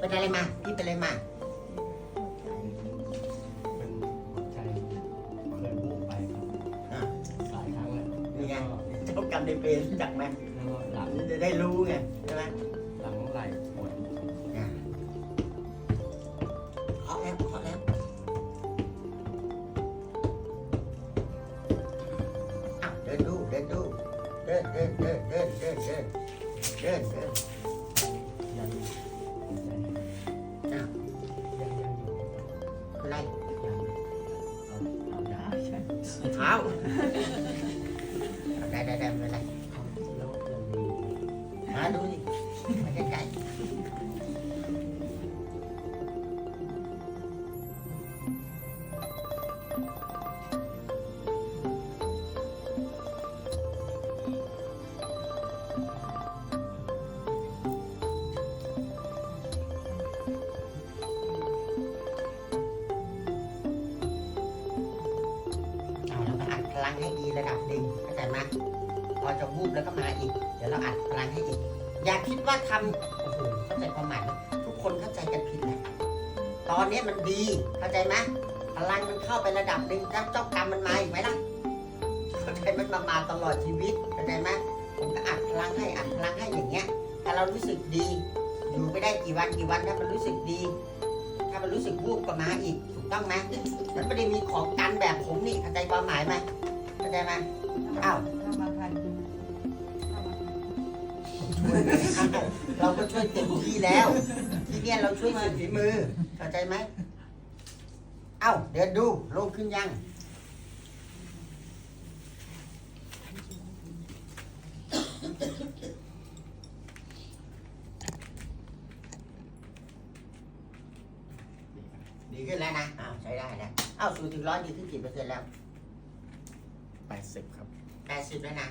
เป็นอะไรมาพี่เป็นอะไรมาเป็นใจเคยวูบไปครับอะหลายครั้งแล้วนี่ไงแล้วก็เจ้ากรรมในายเวรรู้จักไหมแล้วก็หลังจะได้รู้ไงใช่ไหมหลังไหล่ปวดอะเคาะแล้วเคาะแล้วอ้าวเดินดูเดินดูเดินเดินเดินเดินเดินเดินเดินเดิน 好来来来我来 ลังให้ดีระดับหนึ่งเข้าใจไหมพอจะวูบแล้วก็มาอีก เดี๋ยวเราอัดพลังให้อีก อย่าคิดว่าทำโอ้โหเข้าใจความหมายไหมทุกคนเข้าใจกันผิดแหละตอนนี้มันดีเข้าใจไหมพลังมันเข้าไประดับหนึ่งแล้วเจ้ากรรมมันมาอีกไหมล่ะเข้าใจมันมามาตลอดชีวิตเข้าใจไหมผมก็อัดพลังให้อัดพลังให้อย่างเงี้ยถ้าเรารู้สึกดีอยู่ไปได้กี่วันกี่วันถ้ามันรู้สึกดี ถ้ามันรู้สึกวูบก็มาอีกถูกต้องไหมมันไม่ได้มีของกันแบบผมนี่เข้าใจความหมายไหม เข้าใจไหมอ้าวถ้ามาทันช่วยอ้าวเราก็ช่วยเต็มที่แล้ว ทีเนี้ยเราช่วยสุดฝีมือ เข้าใจไหมเอ้าเดินดูลงขึ้นยังดีขึ้นแล้วนะอ้าวใช้ได้แล้วอ้าวสูถึงร้อยดีขึ้นกี่เปอร์เซ็นต์แล้ว 80 ครับ 80 แล้วนะ